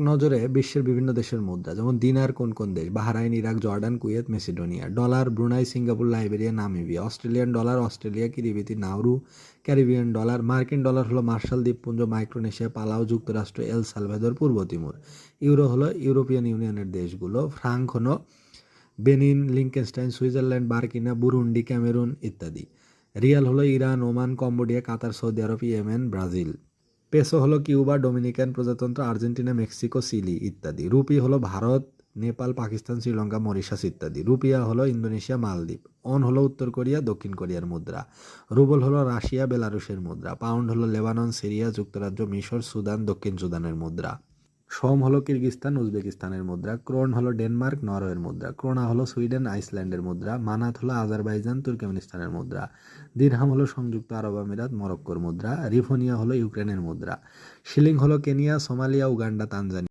নজরে বিশ্বের বিভিন্ন দেশের মুদ্রা, যেমন দিনার কোন কোন দেশ? Bahrain, Iraq, Jordan, Kuwait, Macedonia. Dollar, Brunei, Singapore, Liberia, Namibia. Australian dollar, Australia, Kiribati, Nauru. Caribbean dollar, মার্কিন ডলার হলো মার্শাল দ্বীপপুঞ্জ, মাইক্রোনেশিয়া, পালাও, যুক্তরাষ্ট্র, এল সালভাদর পূর্ব তিমুর। ইউরো হলো ইউরোপিয়ান ইউনিয়নের দেশগুলো। ফ্রাঙ্ক হলো Benin Liechtenstein Switzerland, Burkina, Burundi, Cameroon ইত্যাদি। রিয়াল হলো Iran, Oman, Cambodia, Qatar, Saudi আরব, ইয়েমেন, ব্রাজিল। পেসো হলো কিউবা, ডোমিনিকান প্রজাতন্ত্র, আর্জেন্টিনা, মেক্সিকো সিলি ইত্যাদি। রুপি হলো ভারত, নেপাল, পাকিস্তান, শ্রীলঙ্কা, মরিশাস ইত্যাদি। রুপিয়া হলো ইন্দোনেশিয়া, মালদ্বীপ। অন হলো উত্তর কোরিয়া, দক্ষিণ কোরিয়ার মুদ্রা। রুবল হলো রাশিয়া, বেলারুশের মুদ্রা। পাউন্ড হলো লেবানন, সিরিয়া, যুক্তরাজ্য, মিশর, সুদান, দক্ষিণ সুদানের মুদ্রা। সোম হলো কিরগিস্তান, উজবেকিস্তানের মুদ্রা, ক্রোন হলো ডেনমার্ক, নরওয়ের মুদ্রা, ক্রোনা হলো সুইডেন, আইসল্যান্ডের মুদ্রা, মানাত হলো আজারবাইজান, তুর্কমেনিস্তানের মুদ্রা, দিরহাম হলো সংযুক্ত আরব আমিরাত, মরক্কোর মুদ্রা, রিফোনিয়া হলো ইউক্রেনের মুদ্রা, শিলিং হলো কেনিয়া, সোমালিয়া, উগান্ডা, তানজানিয়া।